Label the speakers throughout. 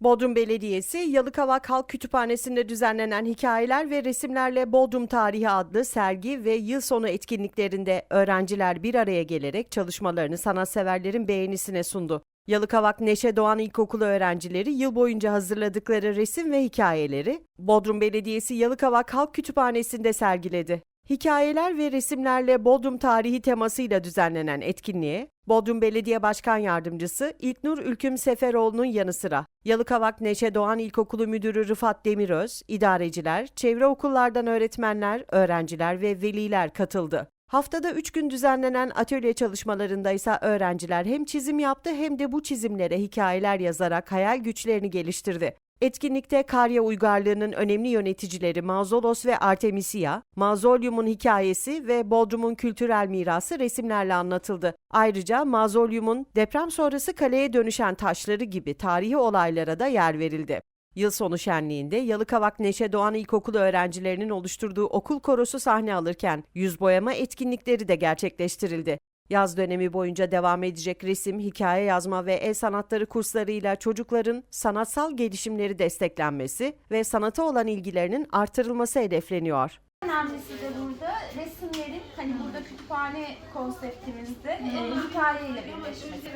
Speaker 1: Bodrum Belediyesi, Yalıkavak Halk Kütüphanesi'nde düzenlenen hikayeler ve resimlerle Bodrum Tarihi adlı sergi ve yıl sonu etkinliklerinde öğrenciler bir araya gelerek çalışmalarını sanatseverlerin beğenisine sundu. Yalıkavak Neşe Doğan İlkokulu öğrencileri yıl boyunca hazırladıkları resim ve hikayeleri Bodrum Belediyesi Yalıkavak Halk Kütüphanesi'nde sergiledi. Hikayeler ve resimlerle Bodrum tarihi temasıyla düzenlenen etkinliğe Bodrum Belediye Başkan Yardımcısı İlknur Ülküm Seferoğlu'nun yanı sıra Yalıkavak Neşe Doğan İlkokulu Müdürü Rıfat Demiröz, idareciler, çevre okullardan öğretmenler, öğrenciler ve veliler katıldı. Haftada 3 gün düzenlenen atölye çalışmalarında ise öğrenciler hem çizim yaptı hem de bu çizimlere hikayeler yazarak hayal güçlerini geliştirdi. Etkinlikte Karya Uygarlığı'nın önemli yöneticileri Mazolos ve Artemisia, Mazolyum'un hikayesi ve Bodrum'un kültürel mirası resimlerle anlatıldı. Ayrıca Mazolyum'un deprem sonrası kaleye dönüşen taşları gibi tarihi olaylara da yer verildi. Yıl sonu şenliğinde Yalıkavak Neşe Doğan İlkokulu öğrencilerinin oluşturduğu okul korosu sahne alırken yüz boyama etkinlikleri de gerçekleştirildi. Yaz dönemi boyunca devam edecek resim, hikaye yazma ve el sanatları kurslarıyla çocukların sanatsal gelişimleri desteklenmesi ve sanata olan ilgilerinin artırılması hedefleniyor.
Speaker 2: önemlisi de burada resimlerin hani burada kütüphane konseptimizde e, hikayeyle birleşmesi.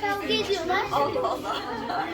Speaker 3: Kavga ediyorlar. Allah Allah.